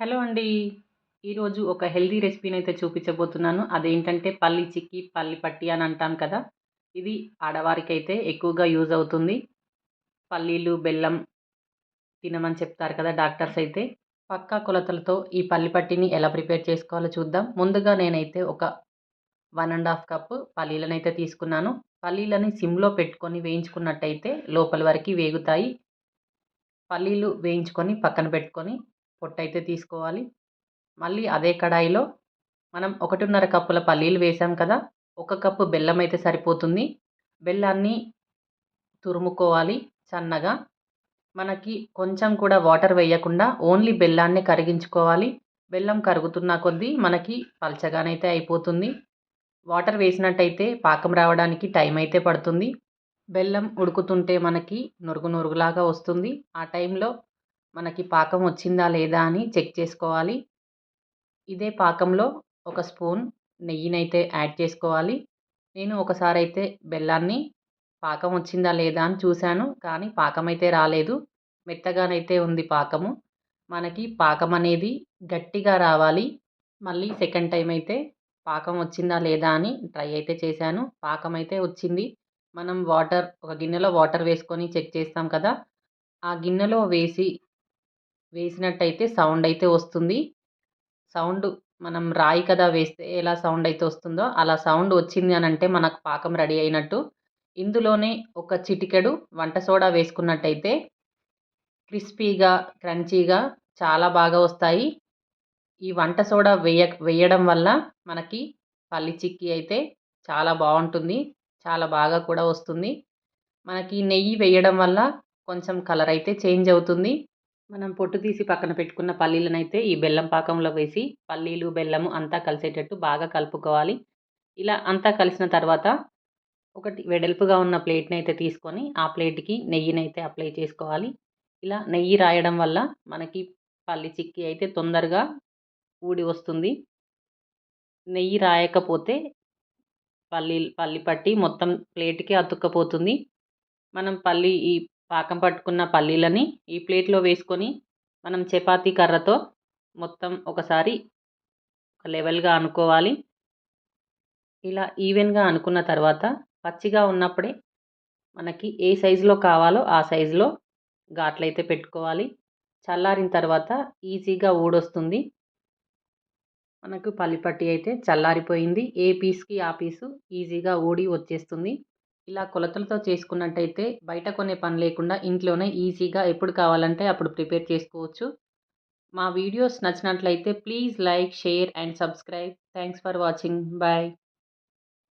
Hello అండి. ఈరోజు ఒక హెల్దీ రెసిపీని అయితే చూపించబోతున్నాను. అదేంటంటే పల్లి చిక్కీ పల్లి పట్టి అని అంటాం కదా. ఇది ఆడవారికి అయితే ఎక్కువగా యూజ్ అవుతుంది. పల్లీలు బెల్లం తినమని చెప్తారు కదా డాక్టర్స్ అయితే. పక్కా కొలతలతో ఈ పల్లి పట్టిని ఎలా ప్రిపేర్ చేసుకోవాలో చూద్దాం. ముందుగా నేనైతే ఒక వన్ అండ్ హాఫ్ కప్ పల్లీలను అయితే తీసుకున్నాను. పల్లీలని సిమ్లో పెట్టుకొని వేయించుకున్నట్టయితే లోపల వరకు వేగుతాయి. పల్లీలు వేయించుకొని పక్కన పెట్టుకొని పొట్టు అయితే తీసుకోవాలి. మళ్ళీ అదే కడాయిలో మనం ఒకటిన్నర కప్పుల పల్లీలు వేసాం కదా! ఒక కప్పు బెల్లం అయితే సరిపోతుంది. బెల్లాన్ని తురుముకోవాలి సన్నగా. మనకి కొంచెం కూడా వాటర్ వేయకుండా ఓన్లీ బెల్లాన్ని కరిగించుకోవాలి. బెల్లం కరుగుతున్న కొద్దీ మనకి పలచగానైతే అయిపోతుంది. వాటర్ వేసినట్టయితే పాకం రావడానికి టైం అయితే పడుతుంది. బెల్లం ఉడుకుతుంటే మనకి నురుగు నురుగులాగా వస్తుంది. ఆ టైంలో మనకి పాకం వచ్చిందా లేదా అని చెక్ చేసుకోవాలి. ఇదే పాకంలో ఒక స్పూన్ నెయ్యినైతే యాడ్ చేసుకోవాలి. నేను ఒకసారి అయితే బెల్లాన్ని పాకం వచ్చిందా లేదా అని చూశాను కానీ పాకం అయితే రాలేదు. మెత్తగానైతే ఉంది పాకము. మనకి పాకం అనేది గట్టిగా రావాలి. మళ్ళీ సెకండ్ టైం అయితే పాకం వచ్చిందా లేదా అని ట్రై అయితే చేశాను. పాకం అయితే వచ్చింది. మనం వాటర్ ఒక గిన్నెలో వాటర్ వేసుకొని చెక్ చేస్తాం కదా. ఆ గిన్నెలో వేసి వేసినట్టయితే సౌండ్ అయితే వస్తుంది. సౌండ్ మనం రాయి కదా వేస్తే ఎలా సౌండ్ అయితే వస్తుందో అలా సౌండ్ వచ్చింది అని అంటే మనకు పాకం రెడీ అయినట్టు. ఇందులోనే ఒక చిటికెడు వంట సోడా వేసుకున్నట్టయితే క్రిస్పీగా క్రంచీగా చాలా బాగా వస్తాయి. ఈ వంట సోడా వేయ వేయడం వల్ల మనకి పల్లి చిక్కీ అయితే చాలా బాగుంటుంది. చాలా బాగా కూడా వస్తుంది. మనకి నెయ్యి వేయడం వల్ల కొంచెం కలర్ అయితే చేంజ్ అవుతుంది. మనం పొట్టు తీసి పక్కన పెట్టుకున్న పల్లీలనైతే ఈ బెల్లం పాకంలో వేసి పల్లీలు బెల్లము అంతా కలిసేటట్టు బాగా కలుపుకోవాలి. ఇలా అంతా కలిసిన తర్వాత ఒకటి వెడల్పుగా ఉన్న ప్లేట్ని అయితే తీసుకొని ఆ ప్లేట్కి నెయ్యిని అయితే అప్లై చేసుకోవాలి. ఇలా నెయ్యి రాయడం వల్ల మనకి పల్లి చిక్కీ అయితే తొందరగా ఊడి వస్తుంది. నెయ్యి రాయకపోతే పల్లి పల్లి పట్టి మొత్తం ప్లేట్కి అతుక్కపోతుంది. మనం పల్లి ఈ పాకం పట్టుకున్న పల్లీలని ఈ ప్లేట్లో వేసుకొని మనం చపాతీ కర్రతో మొత్తం ఒకసారి ఒక లెవెల్గా అనుకోవాలి. ఇలా ఈవెన్గా అనుకున్న తర్వాత పచ్చిగా ఉన్నప్పుడే మనకి ఏ సైజులో కావాలో ఆ సైజులో ఘాట్లయితే పెట్టుకోవాలి. చల్లారిన తర్వాత ఈజీగా ఊడొస్తుంది. మనకు పల్లిపట్టి అయితే చల్లారిపోయింది. ఏ పీస్కి ఆ పీసు ఈజీగా ఊడి వచ్చేస్తుంది. ఇలా కొలతలతో చేసుకున్నట్టయితే బయట కొనే పని లేకుండా ఇంట్లోనే ఈజీగా ఎప్పుడు కావాలంటే అప్పుడు ప్రిపేర్ చేసుకోవచ్చు. మా వీడియోస్ నచ్చినట్లయితే please like share and subscribe. Thanks for watching. Bye.